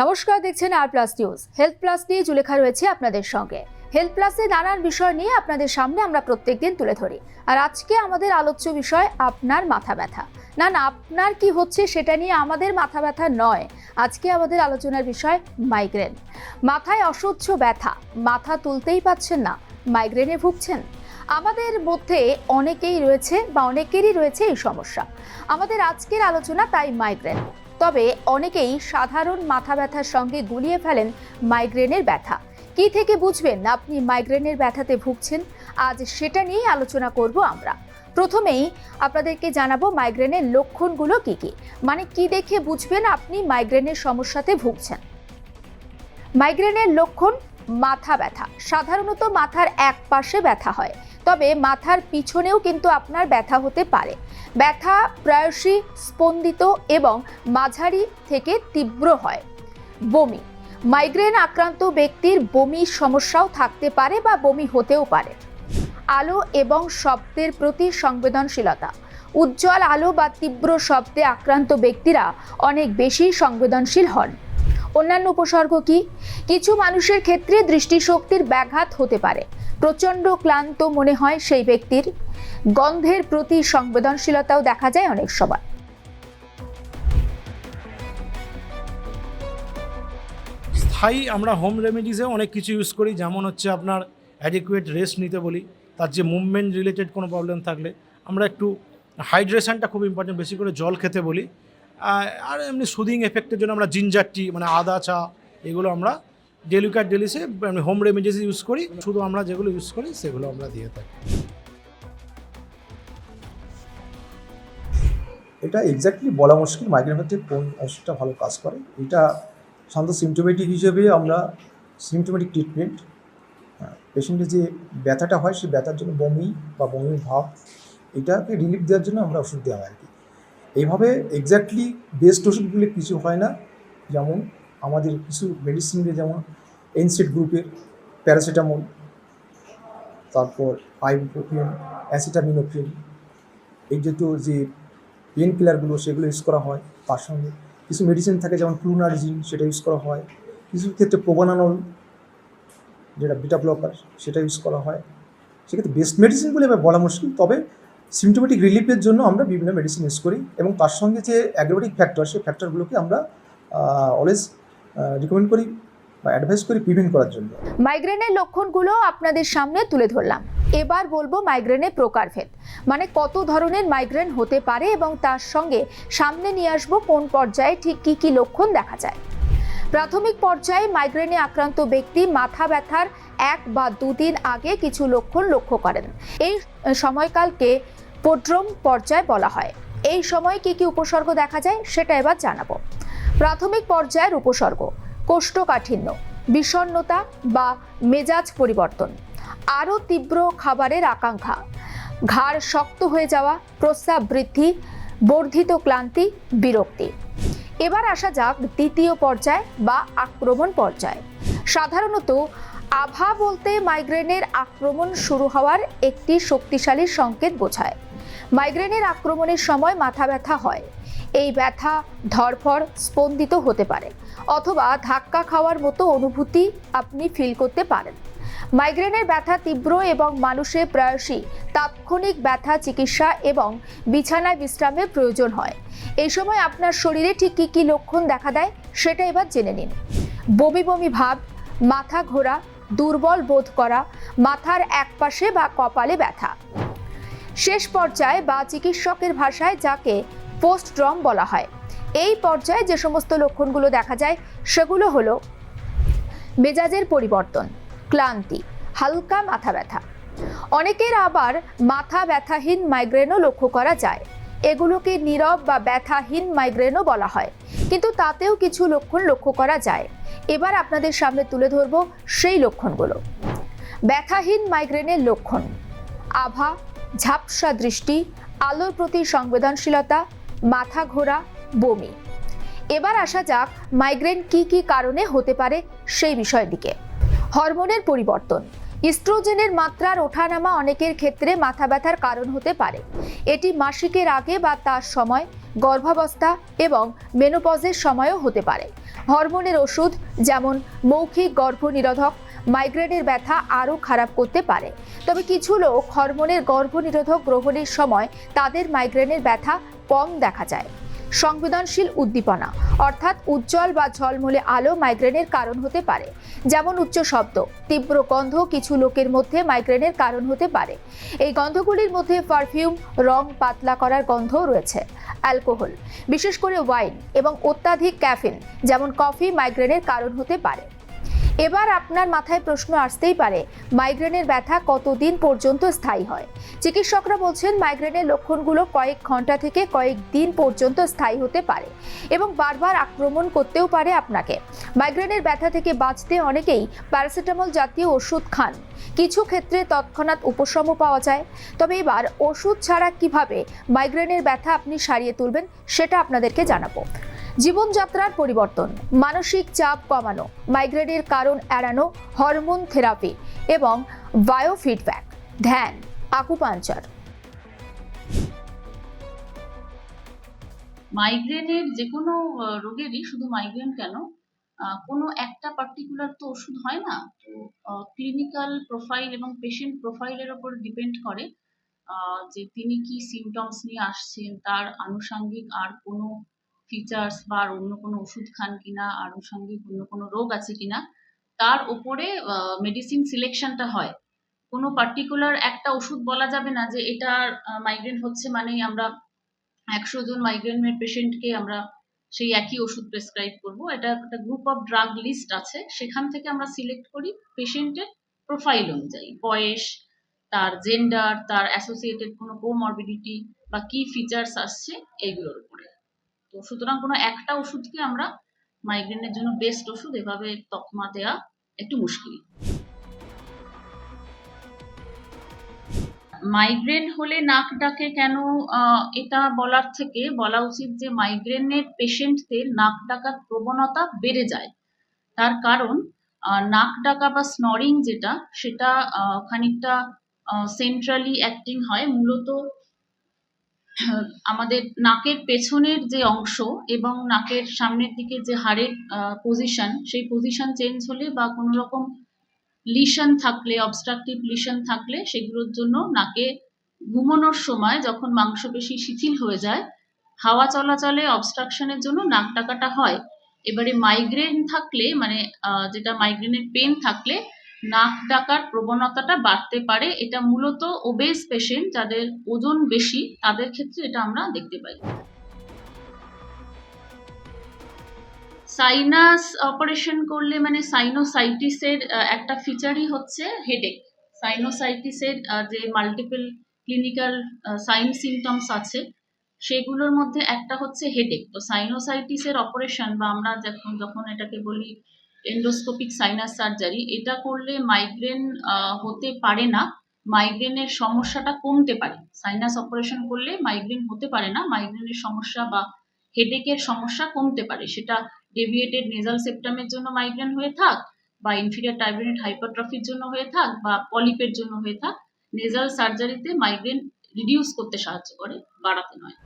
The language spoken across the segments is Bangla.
নমস্কার, দেখছেন R plus news health plus নিয়ে জুলেখা রয়েছে আপনাদের সঙ্গে। হেলথ প্লাসে নানান বিষয় নিয়ে আপনাদের সামনে আমরা প্রত্যেকদিন তুলে ধরি। আর আজকে আমাদের আলোচ্য বিষয় আপনার মাথা ব্যথা। না না, আপনার কি হচ্ছে সেটা নিয়ে আমাদের মাথা ব্যথা নয়। আজকে আমাদের আলোচনার বিষয় মাইগ্রেন মাথায় অসহ্য ব্যথা, মাথা তুলতেই পাচ্ছেন না মাইগ্রেনে ভুগছেন। আমাদের মধ্যে অনেকেই রয়েছে বা অনেকেরই রয়েছে এই সমস্যা। আমাদের আজকের আলোচনা তাই মাইগ্রেন তবে অনেকেই সাধারণ মাথা ব্যথার সঙ্গে গুলিয়ে ফেলেন মাইগ্রেনের ব্যথা। কি থেকে বুঝবেন আপনি মাইগ্রেনের ব্যথাতে ভুগছেন? আজ সেটা নিয়েই আলোচনা করব আমরা। প্রথমেই আপনাদেরকে জানাব মাইগ্রেনের লক্ষণগুলো কি কি? মানে কি দেখে বুঝবেন আপনি মাইগ্রেনের সমস্যাতে ভুগছেন? মাইগ্রেনের লক্ষণ মাথা ব্যথা। সাধারণত মাথার এক পাশে ব্যথা হয়। তবে মাথার পিছনেও কিন্তু আপনার ব্যথা হতে পারে। ব্যথা প্রায়শই স্পন্দিত এবং মাঝারি থেকে তীব্র হয়। বমি। মাইগ্রেন আক্রান্ত ব্যক্তির বমির সমস্যাও থাকতে পারে বা বমি হতেও পারে। আলো এবং শব্দের প্রতি সংবেদনশীলতা। উজ্জ্বল আলো বা তীব্র শব্দে আক্রান্ত ব্যক্তিরা অনেক বেশি সংবেদনশীল হন। অন্যান্য উপসর্গ কি? কিছু মানুষের ক্ষেত্রে দৃষ্টিশক্তির ব্যাঘাত হতে পারে। প্রচণ্ড ক্লান্ত মনে হয় সেই ব্যক্তির। গন্ধের প্রতি সংবেদনশীলতাও দেখা যায় অনেক সময়। স্থায়ী আমরা হোম রেমেডিসে অনেক কিছু ইউজ করি, যেমন হচ্ছে আপনার অ্যাডিকুয়েট রেস্ট নিতে বলি, তার যে মুভমেন্ট রিলেটেড কোনো প্রবলেম থাকলে, আমরা একটু হাইড্রেশনটা খুব ইম্পর্টেন্ট বেশি করে জল খেতে বলি। আর এমনি সুদিং এফেক্টের জন্য আমরা জিঞ্জার টি মানে আদা, চা, এগুলো আমরা ডেলিকার ডেলিসে হোম রেমেডিস ইউজ করি। শুধু আমরা যেগুলো ইউজ করি, সেগুলো আমরা দিয়ে থাকি। এটা এক্স্যাক্টলি বলা মুশকিল মাইগ্রেন হচ্ছে কোন ওষুধটা ভালো কাজ করে। এটা সাধারণত সিমটোমেটিক হিসেবে আমরা সিমটোমেটিক ট্রিটমেন্ট পেশেন্টের যে ব্যথাটা হয়, সেই ব্যথার জন্য বমি বা বমির ভাব, এটাকে রিলিফ দেওয়ার জন্য আমরা ওষুধ দেওয়া হয় আর কি। এইভাবে এক্স্যাক্টলি বেস্ট ওষুধগুলি কিছু হয় না। যেমন আমাদের কিছু মেডিসিনে যেমন এনসেট গ্রুপের প্যারাসিটামল তারপর আইবুপ্রোফিন অ্যাসিটামিনোফিন এই জাতীয় যে পেন কিলারগুলো সেগুলো ইউজ করা হয়, তার সঙ্গে কিছু মেডিসিন থাকে যেমন ক্লুনার্জিন সেটা ইউজ করা হয়। কিছু ক্ষেত্রে প্রোবানানল যেটা বিটা ব্লকার সেটা ইউজ করা হয়। সেক্ষেত্রে বেস্ট মেডিসিন বলে বলা মুশকিল, তবে সিমটোমেটিক রিলিফের জন্য আমরা বিভিন্ন মেডিসিন ইউজ করি এবং তার সঙ্গে যে অ্যাগ্রোমেটিক ফ্যাক্টর সেই ফ্যাক্টরগুলোকে আমরা অলওয়েজ রিকমেন্ড করি বা অ্যাডভাইস করি প্রিভেন্ট করার জন্য। মাইগ্রেনের লক্ষণগুলো আপনাদের সামনে তুলে ধরলাম। এবার বলব মাইগ্রেনের প্রকারভেদ। মানে কত ধরনের মাইগ্রেন হতে পারে এবং তার সঙ্গে সামনে নিয়ে আসব কোন পর্যায়ে ঠিক কি কি লক্ষণ দেখা যায়। প্রাথমিক পর্যায়ে মাইগ্রেনে আক্রান্ত ব্যক্তি মাথা ব্যথার এক বা দুদিন আগে কিছু লক্ষণ লক্ষ্য করেন। এই সময়কালকে পোড্রোম পর্যায় বলা হয়। এই সময় কি কি উপসর্গ দেখা যায় সেটা এবার জানাব। প্রাথমিক পর্যায়ের উপসর্গ, কোষ্ঠকাঠিন্য, বিষণ্ণতা বা মেজাজ পরিবর্তন, আরও তীব্র খাবারের আকাঙ্ক্ষা, ঘাড় শক্ত হয়ে যাওয়া, প্রস্রাব বৃদ্ধি, বর্ধিত ক্লান্তি, বিরক্তি। এবার আসা যাক দ্বিতীয় পর্যায় বা আক্রমণ পর্যায়। সাধারণত আভা বলতে মাইগ্রেনের আক্রমণ শুরু হওয়ার একটি শক্তিশালী সংকেত বোঝায়। মাইগ্রেনের আক্রমণের সময় মাথা ব্যথা হয়। এই ব্যথা ধরফড় স্পন্দিত হতে পারে, অথবা ধাক্কা খাওয়ার মতো অনুভূতি আপনি ফিল করতে পারেন। মাইগ্রেনের ব্যথা তীব্র এবং মানুষের প্রায়শই তাৎক্ষণিক ব্যথা, চিকিৎসা এবং বিছানায় বিশ্রামের প্রয়োজন হয়। এই সময় আপনার শরীরে ঠিক কী কী লক্ষণ দেখা দেয় সেটা এবার জেনে নিন। বমি বমি ভাব, মাথা ঘোরা দুর্বল বোধ করা, মাথার একপাশে বা কপালে ব্যথা। শেষ পর্যায়ে বা চিকিৎসকের ভাষায় যাকে পোস্ট ড্রম বলা হয়। এই পর্যায়ে যে সমস্ত লক্ষণগুলো দেখা যায়, সেগুলো হলো মেজাজের পরিবর্তন, ক্লান্তি, হালকা মাথা ব্যথা। অনেকের আবার মাথা ব্যথাহীন মাইগ্রেনও লক্ষ্য করা যায়। এগুলোকে নীরব বা ব্যথাহীন মাইগ্রেনও বলা হয়। কিন্তু তাতেও কিছু লক্ষণ লক্ষ্য করা যায়। এবার আপনাদের সামনে তুলে ধরব সেই লক্ষণগুলো। ব্যথাহীন মাইগ্রেনের লক্ষণ। আভা, ঝাপসা দৃষ্টি, আলোর প্রতি সংবেদনশীলতা, মাথা ঘোরা, বমি। এবার আসা যাক মাইগ্রেন কি কি কারণে হতে পারে সেই বিষয়ের দিকে। হরমোনের পরিবর্তন। ইস্ট্রোজেনের মাত্রার ওঠানামা অনেকের ক্ষেত্রে মাথা ব্যথার কারণ হতে পারে। এটি মাসিকের আগে বা তার সময়, গর্ভাবস্থা এবং মেনোপজের সময়ও হতে পারে। হরমোনের ওষুধ যেমন মৌখিক গর্ভনিরোধক, মাইগ্রেনের ব্যথা আরও খারাপ করতে পারে। তবে কিছু লোক হরমোনের গর্ভনিরোধক গ্রহণের সময় তাদের মাইগ্রেনের ব্যথা কম দেখা যায়। সংবেদনশীল উদ্দীপনা, অর্থাৎ উজ্জ্বল বা ঝলমলে আলো মাইগ্রেনের কারণ হতে পারে। যেমন উচ্চ শব্দ, তীব্র গন্ধ কিছু লোকের মধ্যে মাইগ্রেনের কারণ হতে পারে। এই গন্ধগুলির মধ্যে পারফিউম রং পাতলা করার গন্ধও রয়েছে। অ্যালকোহল বিশেষ করে ওয়াইন এবং অত্যাধিক ক্যাফিন যেমন কফি মাইগ্রেনের কারণ হতে পারে। এবার আপনার মাথায় প্রশ্ন আসতেই পারে মাইগ্রেনের ব্যথা কতদিন পর্যন্ত স্থায়ী হয়? চিকিৎসকরা বলছেন মাইগ্রেনের লক্ষণগুলো কয়েক ঘণ্টা থেকে কয়েক দিন পর্যন্ত স্থায়ী হতে পারে এবং বারবার আক্রমণ করতেও পারে আপনাকে। মাইগ্রেনের ব্যথা থেকে বাঁচতে অনেকেই প্যারাসিটামল জাতীয় ওষুধ খান। কিছু ক্ষেত্রে তৎক্ষণাৎ উপশমও পাওয়া যায়। তবে এবার ওষুধ ছাড়া কীভাবে মাইগ্রেনের ব্যথা আপনি সারিয়ে তুলবেন, সেটা আপনাদেরকে জানাব। জীবনযাত্রার পরিবর্তন, মানসিক চাপ কমানো মাইগ্রেনের কারণ এড়ানো হরমোন থেরাপি এবং বায়োফিডব্যাক ধ্যান আকুপাঞ্চার মাইগ্রেনের যে কোনো রোগেরই শুধু মাইগ্রেন কেন কোনো একটা পার্টিকুলার তো ওষুধ হয় না, তো ক্লিনিক্যাল প্রোফাইল এবং পেশেন্ট প্রোফাইলের ওপর ডিপেন্ড করে যে তিনি কি সিমটমস নিয়ে আসছেন, তার আনুষঙ্গিক আর কোনো ফিচার্স বা আর অন্য কোনো ওষুধ খান কিনা আর আনুষঙ্গিক অন্য কোনো রোগ আছে কিনা, তার ওপরে মেডিসিন সিলেকশনটা হয়। কোনো পার্টিকুলার একটা ওষুধ বলা যাবে না যে এটার মাইগ্রেন হচ্ছে মানেই আমরা একশো জন মাইগ্রেনের পেশেন্টকে আমরা সেই একই ওষুধ প্রেসক্রাইব করব। এটা একটা গ্রুপ অফ ড্রাগ লিস্ট আছে। সেখান থেকে আমরা সিলেক্ট করি পেশেন্টের প্রোফাইল অনুযায়ী। বয়স, তার জেন্ডার তার অ্যাসোসিয়েটেড কোনো কোমরবিডিটি বা কি ফিচার্স আসছে, এইগুলোর উপরে। তো সুতরাং কোনো একটা ওষুধকে আমরা মাইগ্রেনের জন্য বেস্ট ওষুধ এভাবে তকমা দেওয়া একটু মুশকিল। মাইগ্রেন হলে নাক ডাকে কেন এটা বলার থেকে বলা উচিত যে মাইগ্রেনের পেশেন্টদের নাক ডাকার প্রবণতা বেড়ে যায়। তার কারণ নাক ডাকা বা স্নরিং যেটা, সেটা খানিকটা সেন্ট্রালি অ্যাক্টিং হয়। মূলত আমাদের নাকের পেছনের যে অংশ এবং নাকের সামনের দিকে যে হাড়ের পজিশন সেই পজিশন চেঞ্জ হলে বা কোনো রকম লিশন থাকলে অবস্ট্রাকটিভ লিশন থাকলে সেগুলোর জন্য নাকে ঘুমানোর সময় যখন মাংসপেশি শিথিল হয়ে যায়, হাওয়া চলাচলে অবস্ট্রাকশনের জন্য নাক ডাকাটা হয়। এবারে মাইগ্রেন থাকলে মানে যেটা মাইগ্রেনের পেন থাকলে নাক ডাকার প্রবণতাটা বাড়তে পারে। এটা মূলত ওবেস পেশেন্ট যাদের ওজন বেশি, তাদের ক্ষেত্রে এটা আমরা দেখতে পাই। সাইনাস অপারেশন করলে মানে সাইনোসাইটিসের একটা ফিচারই হচ্ছে হেডেক সাইনোসাইটিসের যে মাল্টিপল ক্লিনিক্যাল সাইন সিমটমস আছে, সেগুলোর মধ্যে একটা হচ্ছে হেডেক তো সাইনোসাইটিসের অপারেশন বা আমরা যখন যখন এটাকে বলি এন্ডোস্কোপিক সাইনাস সার্জারি এটা করলে মাইগ্রেন হতে পারে না। মাইগ্রেনের সমস্যাটা কমতে পারে। সাইনাস অপারেশন করলে মাইগ্রেন হতে পারে না। মাইগ্রেনের সমস্যা বা হেডেকের সমস্যা কমতে পারে। সেটা ডেভিয়েটেড নেজাল সেপ্টামের জন্য মাইগ্রেন হয়ে থাক বা ইনফিরিয়ার টাইব্রেনেট হাইপারট্রফির জন্য হয়ে থাক বা পলিপের জন্য হয়ে থাক নেজাল সার্জারিতে মাইগ্রেন রিডিউস করতে সাহায্য করে, বাড়াতে নয়।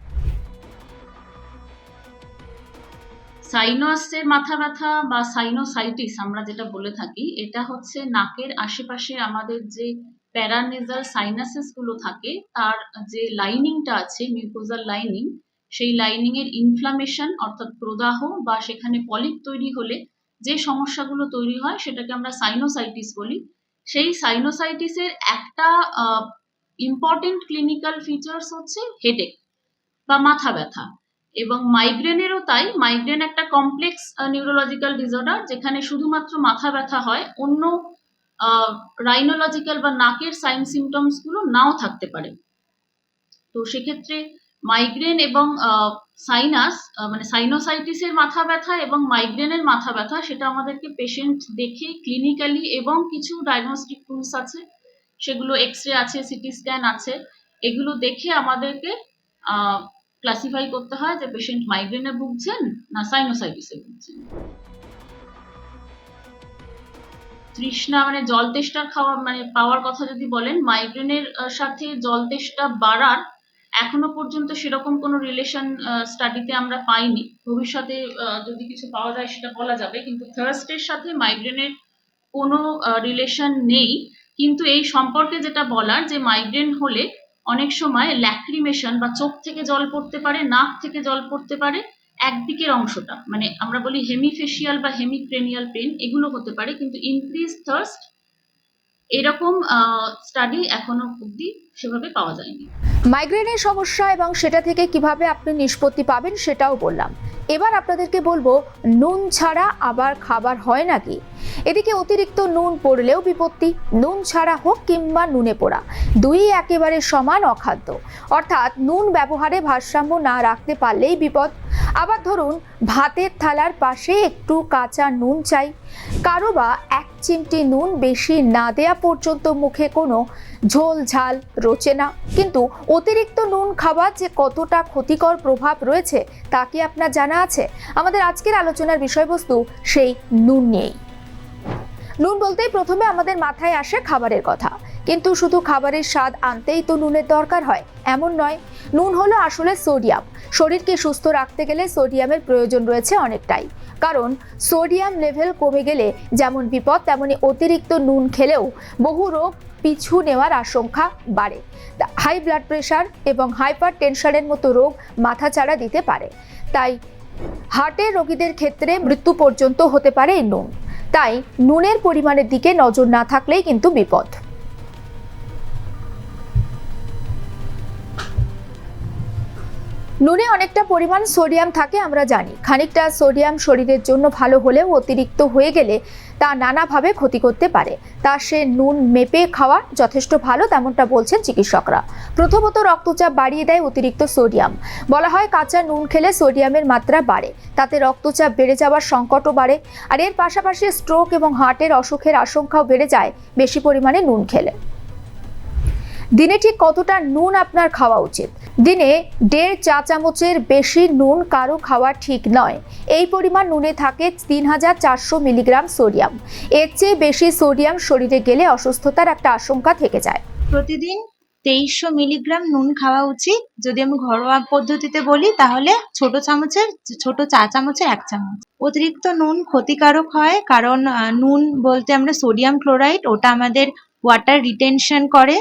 সাইনাসের মাথা ব্যথা বা সাইনোসাইটিস আমরা যেটা বলে থাকি, এটা হচ্ছে নাকের আশেপাশে আমাদের যে প্যারানেজাল সাইনাসেসগুলো থাকে, তার যে লাইনিংটা আছে মিউকোজাল লাইনিং সেই লাইনিং এর ইনফ্লামেশন অর্থাৎ প্রদাহ বা সেখানে পলিপ তৈরি হলে যে সমস্যাগুলো তৈরি হয়, সেটাকে আমরা সাইনোসাইটিস বলি। সেই সাইনোসাইটিসের একটা ইম্পর্টেন্ট ক্লিনিক্যাল ফিচার্স হচ্ছে হেডেক বা মাথা ব্যথা। এবং মাইগ্রেনেরও তাই মাইগ্রেন একটা কমপ্লেক্স নিউরোলজিক্যাল ডিসঅর্ডার যেখানে শুধুমাত্র মাথা ব্যথা হয়, অন্য রাইনোলজিক্যাল বা নাকের সাইন সিমটমসগুলো নাও থাকতে পারে। তো সেক্ষেত্রে মাইগ্রেন এবং সাইনাস মানে সাইনোসাইটিসের মাথা ব্যথা এবং মাইগ্রেনের মাথা ব্যথা সেটা আমাদেরকে পেশেন্ট দেখে ক্লিনিক্যালি এবং কিছু ডায়াগনস্টিক টুলস আছে, সেগুলো এক্স রে আছে সিটি স্ক্যান আছে, এগুলো দেখে আমাদেরকে ক্লাসিফাই করতে হয় যে পেশেন্ট মাইগ্রেনে ভুগছেন না সাইনোসাইটিসে ভুগছেন। তৃষ্ণা মানে জল তেষ্টা খাওয়া মানে পাওয়ার কথা যদি বলেন মাইগ্রেনের সাথে জল তেষ্টা বাড়ার এখনও পর্যন্ত সেরকম কোনো রিলেশন স্টাডিতে আমরা পাইনি। ভবিষ্যতে যদি কিছু পাওয়া যায় সেটা বলা যাবে, কিন্তু থার্স্টের সাথে মাইগ্রেনের কোনো রিলেশন নেই। কিন্তু এই সম্পর্কে যেটা বলার যে মাইগ্রেন হলে অনেক সময় ল্যাক্রিমেশন বা চোখ থেকে জল পড়তে পারে, নাক থেকে জল পড়তে পারে, একদিকের অংশটা। মানে আমরা বলি হেমিফেশিয়াল বা হেমিক্রেনিয়াল পেন এগুলো হতে পারে, কিন্তু ইনক্রিজ থার্স্ট এরকম স্টাডি এখনও অবধি সেভাবে পাওয়া যায়নি। মাইগ্রেনের সমস্যা এবং সেটা থেকে কীভাবে আপনি নিষ্পত্তি পাবেন সেটাও বললাম। এবার আপনাদেরকে বলব, নুন ছাড়া আবার খাবার হয় নাকি? এদিকে অতিরিক্ত নুন পড়লেও বিপত্তি। নুন ছাড়া হোক কিংবা নুনে পোড়া, দুই একেবারে সমান অখাদ্য। অর্থাৎ নুন ব্যবহারে ভারসাম্য না রাখতে পারলেই বিপদ। আবার ধরুন, ভাতের থালার পাশে একটু কাঁচা নুন চাই। কারও বা এক চিমটি নুন বেশি না দেয়া পর্যন্ত মুখে কোনো ঝোল ঝাল রোচে না। কিন্তু অতিরিক্ত নুন খাবার যে কতটা ক্ষতিকর প্রভাব রয়েছে, তা কি আপনার জানা আছে? আমাদের আজকের আলোচনার বিষয়বস্তু সেই নুন নিয়েই। নুন বলতেই প্রথমে আমাদের মাথায় আসে খাবারের কথা। কিন্তু শুধু খাবারের স্বাদ আনতেই তো নুনের দরকার হয়। এমন নয়, নুন হলো আসলে সোডিয়াম। শরীরকে সুস্থ রাখতে গেলে সোডিয়ামের প্রয়োজন রয়েছে অনেকটাই। কারণ, সোডিয়াম লেভেল কমে গেলে যেমন বিপদ, তেমনি অতিরিক্ত নুন খেলেও বহু রোগ পিছু নেওয়ার আশঙ্কা বাড়ে। হাই ব্লাড প্রেশার এবং হাইপার টেনশনের মতো রোগ মাথাচাড়া দিতে পারে। তাই হার্টের রোগীদের ক্ষেত্রে মৃত্যু পর্যন্ত হতে পারে নুন। তাই নুনের পরিমাণের দিকে নজর না থাকলেই কিন্তু বিপদ। নুনে অনেকটা পরিমাণ সোডিয়াম থাকে, আমরা জানি। খানিকটা সোডিয়াম শরীরের জন্য ভালো হলেও অতিরিক্ত হয়ে গেলে তা নানাভাবে ক্ষতি করতে পারে। তা সে নুন মেপে খাওয়া যথেষ্ট ভালো, তেমনটা বলছেন চিকিৎসকরা। প্রথমত রক্তচাপ বাড়িয়ে দেয় অতিরিক্ত সোডিয়াম। বলা হয় কাঁচা নুন খেলে সোডিয়ামের মাত্রা বাড়ে। তাতে রক্তচাপ বেড়ে যাওয়ার সংকটও বাড়ে। আর এর পাশাপাশি স্ট্রোক এবং হার্টের অসুখের আশঙ্কাও বেড়ে যায় বেশি পরিমাণে নুন খেলে। দিনে ঠিক কতটা নুন আপনার খাওয়া উচিত? দিনে দেড় চা চামচের বেশি নুন কারও খাওয়া ঠিক নয়। এই পরিমাণ নুনে থাকে তিন হাজার চারশো মিলিগ্রাম সোডিয়াম। এর চেয়ে বেশি সোডিয়াম শরীরে গেলে অসুস্থতার একটা আশঙ্কা থেকে যায়। প্রতিদিন তেইশশো মিলিগ্রাম নুন খাওয়া উচিত। যদি আমি ঘরোয়া পদ্ধতিতে বলি, তাহলে ছোট চামচের, ছোট চা চামচের এক চামচ। অতিরিক্ত নুন ক্ষতিকারক হয় কারণ নুন বলতে আমরা সোডিয়াম ক্লোরাইড, ওটা আমাদের ওয়াটার রিটেনশন করে।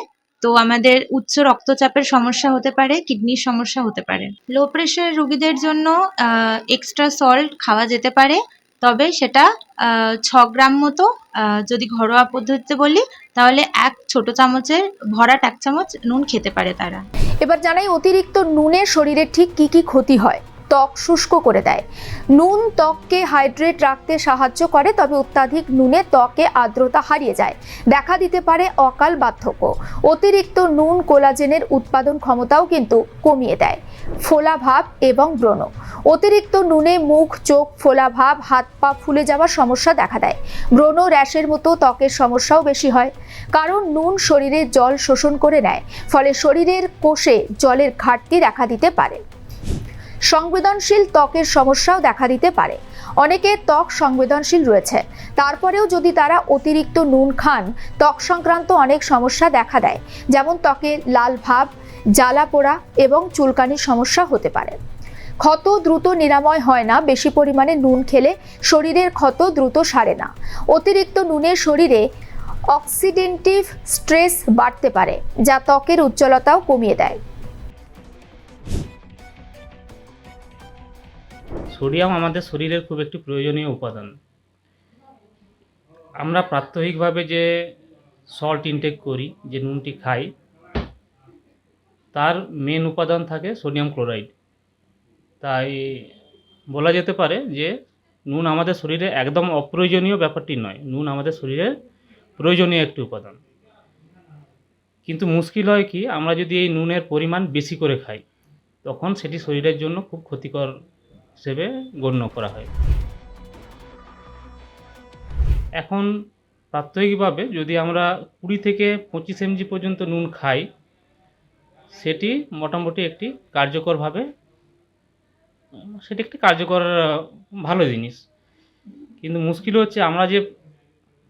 তো আমাদের উচ্চ রক্তচাপের সমস্যা হতে পারে, কিডনির সমস্যা হতে পারে। লো প্রেশার রোগীদের জন্য এক্সট্রা সল্ট খাওয়া যেতে পারে, তবে সেটা ছ গ্রাম মতো যদি ঘরোয়া পদ্ধতিতে বলি, তাহলে এক ছোট চামচের ভরাট এক চামচ নুন খেতে পারে তারা। এবার জানাই অতিরিক্ত নুনে শরীরে ঠিক কি কি ক্ষতি হয়? ত্বক শুষ্ক করে দেয়। নুন ত্বককে হাইড্রেট রাখতে সাহায্য করে, তবে অত্যাধিক নুনে ত্বকে আর্দ্রতা হারিয়ে যায়। দেখা দিতে পারে অকাল বার্ধক্য। অতিরিক্ত নুন কোলাজেনের উৎপাদন ক্ষমতাও কিন্তু কমিয়ে দেয়। ফোলা ভাব এবং ব্রণ। অতিরিক্ত নুনে মুখ, চোখ ফোলা ভাব হাত পা ফুলে যাওয়ার সমস্যা দেখা দেয়। ব্রণ র্যাশের মতো ত্বকের সমস্যাও বেশি হয়, কারণ নুন শরীরে জল শোষণ করে নেয়, ফলে শরীরের কোষে জলের ঘাটতি দেখা দিতে পারে। সংবেদনশীল ত্বকের সমস্যাও দেখা দিতে পারে। অনেকে ত্বক সংবেদনশীল রয়েছে। তারপরেও যদি তারা অতিরিক্ত নুন খান, ত্বক সংক্রান্ত অনেক সমস্যা দেখা দেয়। যেমন ত্বকে লাল ভাব, জ্বালা পোড়া এবং চুলকানির সমস্যা হতে পারে। ক্ষত দ্রুত নিরাময় হয় না, বেশি পরিমাণে নুন খেলে শরীরের ক্ষত দ্রুত সারে না। অতিরিক্ত নুনে শরীরে অক্সিডেন্টিভ স্ট্রেস বাড়তে পারে, যা ত্বকের উজ্জ্বলতাও কমিয়ে দেয়। সোডিয়াম আমাদের শরীরের খুব একটি প্রয়োজনীয় উপাদান। আমরা প্রাত্যহিকভাবে যে সল্ট ইনটেক করি, যে নুনটি খাই, তার মেন উপাদান থাকে সোডিয়াম ক্লোরাইড। তাই বলা যেতে পারে যে নুন আমাদের শরীরে একদম অপ্রয়োজনীয় ব্যাপারটি নয়। নুন আমাদের শরীরে প্রয়োজনীয় একটি উপাদান। কিন্তু মুশকিল হয় কি, আমরা যদি এই নুনের পরিমাণ বেশি করে খাই, তখন সেটি শরীরের জন্য খুব ক্ষতিকর হিসেবে গণ্য করা হয়। এখন প্রাত্যহিকভাবে যদি আমরা কুড়ি থেকে পঁচিশ এমজি পর্যন্ত নুন খাই, সেটি মোটামুটি একটি কার্যকরভাবে, সেটি একটি কার্যকর, ভালো জিনিস। কিন্তু মুশকিল হচ্ছে আমরা যে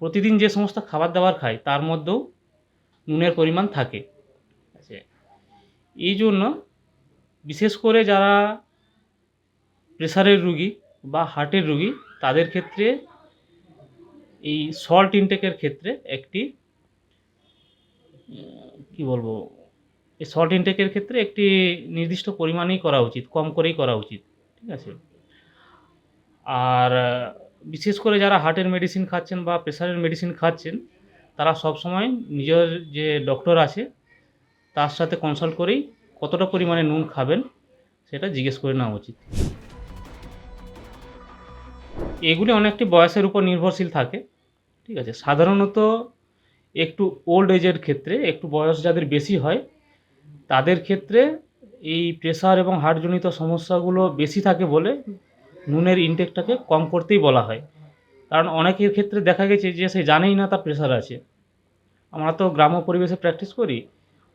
প্রতিদিন যে সমস্ত খাবার দাবার খাই, তার মধ্যেও নুনের পরিমাণ থাকে। এই জন্য বিশেষ করে যারা প্রেসারের রুগী বা হার্টের রুগী, তাদের ক্ষেত্রে এই সল্ট ইনটেকের ক্ষেত্রে একটি কি বলব, এই সল্ট ইনটেকের ক্ষেত্রে একটি নির্দিষ্ট পরিমাণেই করা উচিত, কম করেই করা উচিত, ঠিক আছে? আর, বিশেষ করে যারা হার্টের মেডিসিন খাচ্ছেন বা প্রেসারের মেডিসিন খাচ্ছেন, তারা সবসময় নিজের যে ডক্টর আছে, তার সাথে কনসাল্ট করেই কতটা পরিমাণে নুন খাবেন, সেটা জিজ্ঞেস করে নেওয়া উচিত। এগুলি অনেকটি বয়সের উপর নির্ভরশীল থাকে, ঠিক আছে? সাধারণত একটু ওল্ড এজের ক্ষেত্রে, একটু বয়স যাদের বেশি হয়, তাদের ক্ষেত্রে এই প্রেশার এবং হার্টজনিত সমস্যাগুলো বেশি থাকে বলে নুনের ইনটেকটাকে কম করতেই বলা হয়। কারণ অনেকের ক্ষেত্রে দেখা গেছে যে সে জানেই না তার প্রেশার আছে। আমরা তো গ্রাম্য পরিবেশে প্র্যাকটিস করি,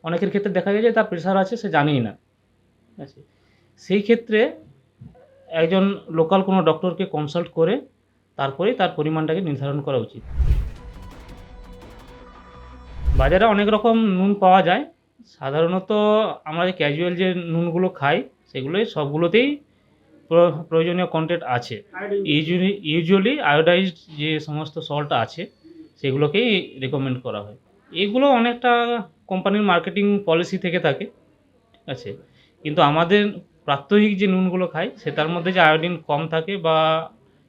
অনেকের ক্ষেত্রে দেখা গেছে তার প্রেশার আছে, সে জানেই না, ঠিক আছে? সেই ক্ষেত্রে একজন লোকাল কোনো ডক্টরকে কনসাল্ট করে তারপরেই তার পরিমাণটাকে নির্ধারণ করা উচিত। বাজারে অনেক রকম নুন পাওয়া যায়। সাধারণত আমরা যে ক্যাজুয়াল যে নুনগুলো খাই সেগুলোই সবগুলোতেই প্রয়োজনীয় কন্টেন্ট আছে। ইউজুয়ালি ইউজুয়ালি আয়োডাইজড যে সমস্ত সল্ট আছে সেগুলোকেই রেকমেন্ড করা হয়। এগুলো অনেকটা কোম্পানির মার্কেটিং পলিসি থেকে থাকে ঠিক আছে? কিন্তু আমাদের প্রাত্যহিক যে নুনগুলো খাই, সেটার মধ্যে যে আয়োডিন কম থাকে বা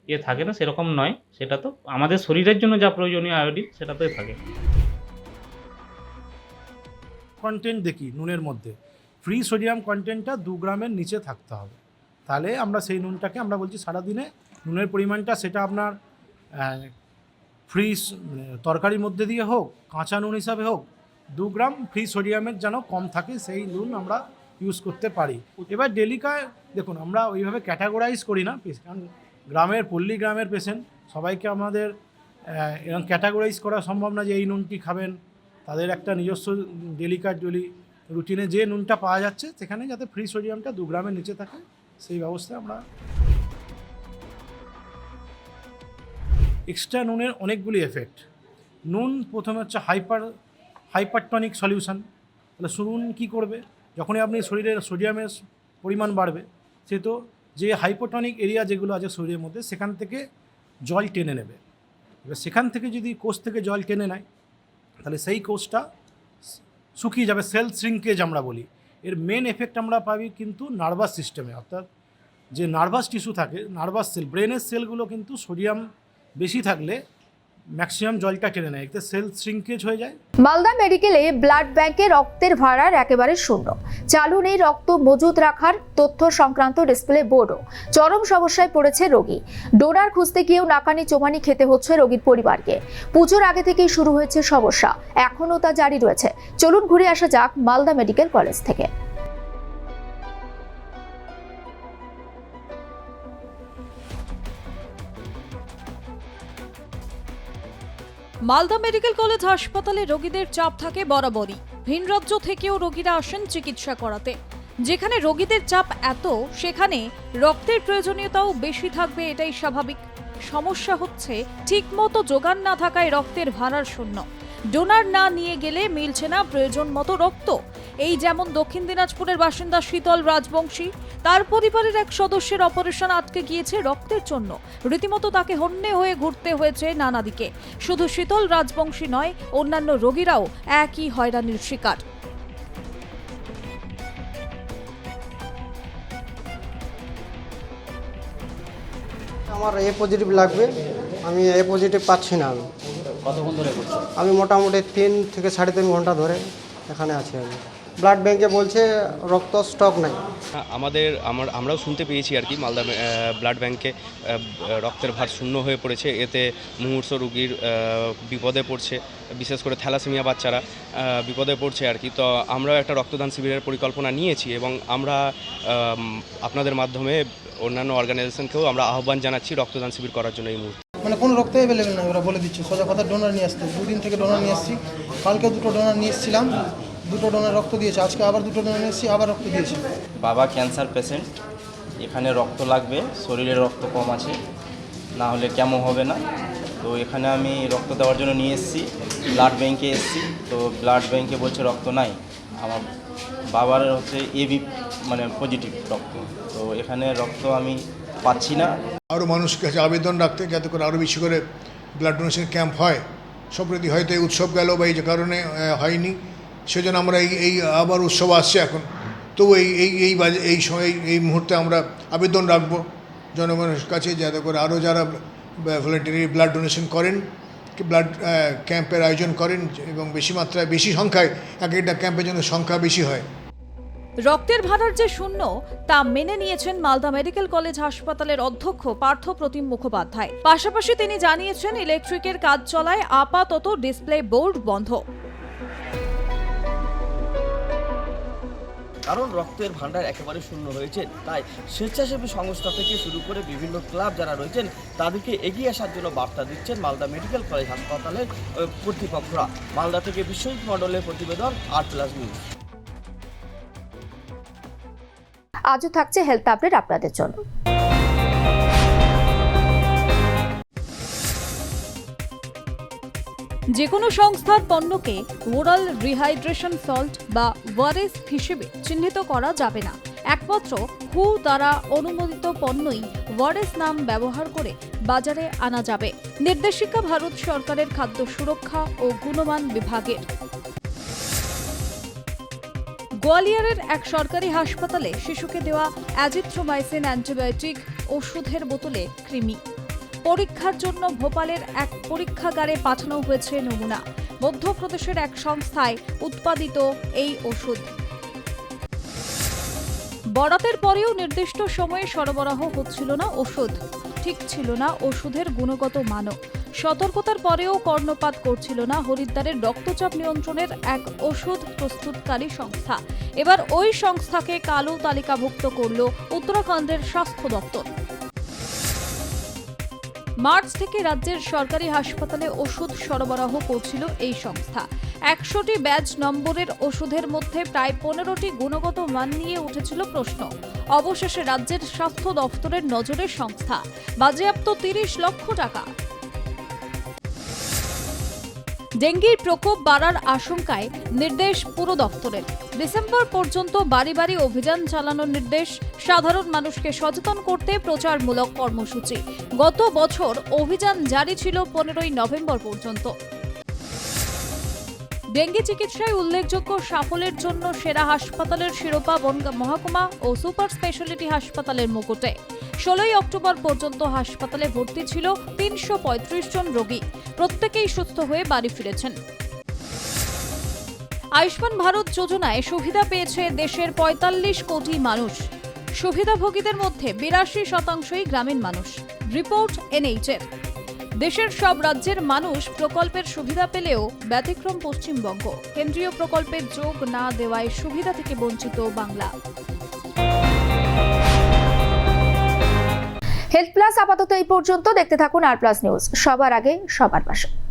ইয়ে থাকে না, সেরকম নয়। সেটা তো আমাদের শরীরের জন্য যা প্রয়োজনীয় আয়োডিন, সেটাতেই থাকে। কন্টেন্ট দেখি নুনের মধ্যে। ফ্রি সোডিয়াম কন্টেন্টটা দু গ্রামের নিচে থাকতে হবে। তাহলে আমরা সেই নুনটাকে আমরা বলছি সারাদিনে নুনের পরিমাণটা সেটা আপনার ফ্রি তরকারির মধ্যে দিয়ে হোক, কাঁচা নুন হিসাবে হোক, দু গ্রাম ফ্রি সোডিয়ামের যেন কম থাকে, সেই নুন আমরা ইউজ করতে পারি। এবার ডেলিকায় দেখুন আমরা ওইভাবে ক্যাটাগোরাইজ করি না কারণ গ্রামের পল্লী গ্রামের পেশেন্ট সবাইকে আমাদের এরকম ক্যাটাগরাইজ করা সম্ভব না যে এই নুনটি খাবেন। তাদের একটা নিজস্ব ডেলিকার ডেলি রুটিনে যে নুনটা পাওয়া যাচ্ছে সেখানে যাতে ফ্রি সোডিয়ামটা দু গ্রামের নিচে থাকে সেই ব্যবস্থায় আমরা এক্সট্রা নুনের অনেকগুলি এফেক্ট নুন প্রথমে হচ্ছে হাইপার হাইপারটনিক সলিউশন তাহলে নুন কী করবে? যখনই আপনি শরীরের সোডিয়ামের পরিমাণ বাড়বে, সে তো যে হাইপোটনিক এরিয়া যেগুলো আছে শরীরের মধ্যে, সেখান থেকে জল টেনে নেবে। এবার সেখান থেকে যদি কোষ থেকে জল টেনে নেয়, তাহলে সেই কোষটা শুকিয়ে যাবে সেল শ্রিঙ্কেজ আমরা বলি। এর মেন এফেক্ট আমরা পাবি কিন্তু নার্ভাস সিস্টেমে অর্থাৎ যে নার্ভাস টিস্যু থাকে নার্ভাস সেল ব্রেনের সেলগুলো কিন্তু সোডিয়াম বেশি থাকলে ম্যাক্সিমাম জলটা টেনে নেয়, এতে সেল শ্রিঙ্কেজ হয়ে যায়। মালদা মেডিকেলে ব্লাড ব্যাংকে রক্তের ভাড়ার একেবারে শূন্য। চালু নেই রক্ত মজুত রাখার তথ্য সংক্রান্ত ডিসপ্লে বোর্ডও। চরম সমস্যায় পড়েছে রোগী। ডোনার খুঁজতে গিয়েও নাকানি চোমানি খেতে হচ্ছে রোগীর পরিবারকে। পুজোর আগে থেকেই শুরু হয়েছে সমস্যা। এখনও তা জারি রয়েছে। চলুন ঘুরে আসা যাক মালদা মেডিকেল কলেজ থেকে। মালদা মেডিকেল কলেজ হাসপাতালে রোগীদের চাপ থাকে বরাবরই। ভিন রাজ্য থেকেও রোগীরা আসেন চিকিৎসা করাতে। যেখানে রোগীদের চাপ এত, সেখানে রক্তের প্রয়োজনীয়তাও বেশি থাকবে এটাই স্বাভাবিক। সমস্যা হচ্ছে, ঠিকমতো যোগান না থাকায় রক্তের ভাড়ার শূন্য। ডোনার না নিয়ে গেলে মিলছে না প্রয়োজন মতো রক্ত। এই যেমন দক্ষিণ দিনাজপুরের বাসিন্দা শীতল রাজবংশী তার পরিবারের এক সদস্যের অপারেশন আটকে গিয়েছে রক্তের জন্য। রীতিমতো তাকে হন্যে হয়ে ঘুরতে হয়েছে নানা দিকে। শুধু শীতল রাজবংশী নয় অন্যান্য রোগীরাও একই হয়রানির শিকার। আমার এ পজিটিভ লাগবে আমি এ পজিটিভ পাচ্ছি না আমি। কতক্ষণ ধরে আমি মোটামুটি তিন থেকে সাড়ে তিন ঘণ্টা ধরে এখানে আছি আমি। ব্লাড ব্যাংকে বলছে রক্ত স্টক নাই। হ্যাঁ, আমাদের আমার আমরাও শুনতে পেয়েছি আর কি মালদা ব্লাড ব্যাংকে রক্তের ভার শূন্য হয়ে পড়েছে। এতে মুহূর্ত রুগীর বিপদে পড়ছে বিশেষ করে থ্যালাসেমিয়া বাচ্চারা বিপদে পড়ছে আর কি। তো আমরাও একটা রক্তদান শিবিরের পরিকল্পনা নিয়েছি এবং আমরা আপনাদের মাধ্যমে অন্যান্য অর্গানাইজেশনকেও আমরা আহ্বান জানাচ্ছি রক্তদান শিবির করার জন্য এই মুহূর্তে। মানে কোনো রক্ত অ্যাভেলেবেল না ওরা বলে দিচ্ছে। সোজা কথা ডোনার নিয়ে আসতে। দুদিন থেকে ডোনার নিয়ে আসছি। কালকে দুটো ডোনার নিয়ে এসেছিলাম। দুটো ডোনার রক্ত দিয়েছে। আজকে আবার দুটো ডোনার এসেছি আবার রক্ত দিয়েছে। বাবা ক্যান্সার পেশেন্ট এখানে রক্ত লাগবে শরীরে রক্ত কম আছে। না হলে কেমন হবে না? তো এখানে আমি রক্ত দেওয়ার জন্য নিয়ে এসেছি ব্লাড ব্যাংকে এসেছি। তো ব্লাড ব্যাংকে বলছে রক্ত নাই। আমার বাবার হচ্ছে এবি মানে পজিটিভ রক্ত। তো এখানে রক্ত আমি পাচ্ছি না। আরও মানুষের কাছে আবেদন রাখতে যাতে করে আরও বেশি করে ব্লাড ডোনেশন ক্যাম্প হয়। সম্প্রতি হয়তো এই উৎসব গেল বা এই যে কারণে হয়নি। সেজন্য আমরা এই এই আবার উৎসব আসছে এখন। তো এই এই এই এই সময় এই মুহূর্তে আমরা আবেদন রাখব জনগণের কাছে যাতে করে আরও যারা ভলেন্টারি ব্লাড ডোনেশন করেন ব্লাড ক্যাম্পের আয়োজন করেন এবং বেশি মাত্রায়, বেশি সংখ্যায় এক একটা ক্যাম্পের জন্য সংখ্যা বেশি হয়। রক্তের ভাড়ার যে শূন্য, তা মেনে নিয়েছেন মালদা মেডিকেল কলেজ হাসপাতালের অধ্যক্ষ পার্থ প্রতিম মুখোপাধ্যায়। পাশাপাশি তিনি জানিয়েছেন, ইলেকট্রিকের কাজ চলায় আপাতত ডিসপ্লে বোর্ড বন্ধ। কারণ রক্তের ভাণ্ডার একেবারে শূন্য হয়েছে। তাই স্বেচ্ছাসেবী সংস্থা থেকে শুরু করে বিভিন্ন ক্লাব যারা রয়েছেন, তাদেরকে এগিয়ে আসার জন্য বার্তা দিচ্ছেন মালদা মেডিকেল কলেজ হাসপাতালের কর্তৃপক্ষরা। মালদা থেকে বিশ্বজিৎ মণ্ডলের প্রতিবেদন আর প্লাস নিউজ। আজও থাকছে হেলথ আপডেট আপনাদের জন্য। যে কোনো সংস্থার পণ্যকে ওরাল রিহাইড্রেশন সল্ট বা ওয়ারেস হিসেবে চিহ্নিত করা যাবে না। একমাত্র হু দ্বারা অনুমোদিত পণ্যই ওয়ারেস নাম ব্যবহার করে বাজারে আনা যাবে। নির্দেশিকা ভারত সরকারের খাদ্য সুরক্ষা ও গুণমান বিভাগের। গোয়ালিয়রের এক সরকারি হাসপাতালে শিশুকে দেওয়া অ্যাজিথ্রোমাইসিন অ্যান্টিবায়োটিক ওষুধের বোতলে কৃমি। পরীক্ষার জন্য ভোপালের এক পরীক্ষাগারে পাঠানো হয়েছে নমুনা। মধ্যপ্রদেশের এক সংস্থায় উৎপাদিত এই ওষুধ। বরাতের পরেও নির্দিষ্ট সময়ে সরবরাহ হচ্ছিল না ওষুধ। ঠিক ছিল না ওষুধের গুণগত মানও। সতর্কতার পরেও কর্ণপাত করছিল না হরিদ্বারের রক্তচাপ নিয়ন্ত্রণের এক ওষুধ প্রস্তুতকারী সংস্থা। এবার ওই সংস্থাকে কালো তালিকাভুক্ত করল উত্তরাখণ্ডের স্বাস্থ্য দপ্তর। মার্চ থেকে রাজ্যের সরকারি হাসপাতালে ওষুধ সরবরাহ করছিল এই সংস্থা। একশোটি ব্যাচ নম্বরের ওষুধের মধ্যে প্রায় পনেরোটি গুণগত মান নিয়ে উঠেছিল প্রশ্ন। অবশেষে রাজ্যের স্বাস্থ্য দফতরের নজরে সংস্থা। বাজেয়াপ্ত তিরিশ লক্ষ টাকা। ডেঙ্গির প্রকোপ বাড়ার আশঙ্কায় নির্দেশ পুরো দপ্তরের ডিসেম্বর পর্যন্ত বাড়ি বাড়ি অভিযান চালানোর নির্দেশ সাধারণ মানুষকে সচেতন করতে প্রচারমূলক কর্মসূচি। গত বছর অভিযান জারি ছিল পনেরোই নভেম্বর পর্যন্ত। ডেঙ্গি চিকিৎসায় উল্লেখযোগ্য সাফল্যের জন্য সেরা হাসপাতালের শিরোপা বনগাঁ মহকুমা ও সুপার স্পেশালিটি হাসপাতালের মুকুটে। ষোলোই অক্টোবর পর্যন্ত হাসপাতালে ভর্তি ছিল তিনশো পঁয়ত্রিশ জন রোগী। প্রত্যেকেই সুস্থ হয়ে বাড়ি ফিরেছেন। আয়ুষ্মান ভারত যোজনায় সুবিধা পেয়েছে দেশের পঁয়তাল্লিশ কোটি মানুষ। সুবিধাভোগীদের মধ্যে বিরাশি শতাংশই গ্রামীণ মানুষ। রিপোর্ট এনএইচের। দেশের সব রাজ্যের মানুষ প্রকল্পের সুবিধা পেলেও ব্যতিক্রম পশ্চিমবঙ্গ। কেন্দ্রীয় প্রকল্পের যোগ না দেওয়ায় সুবিধা থেকে বঞ্চিত বাংলা। হেলথ প্লাস আপাতত এই পর্যন্ত। দেখতে থাকুন আর প্লাস নিউজ সবার আগে সবার পাশে।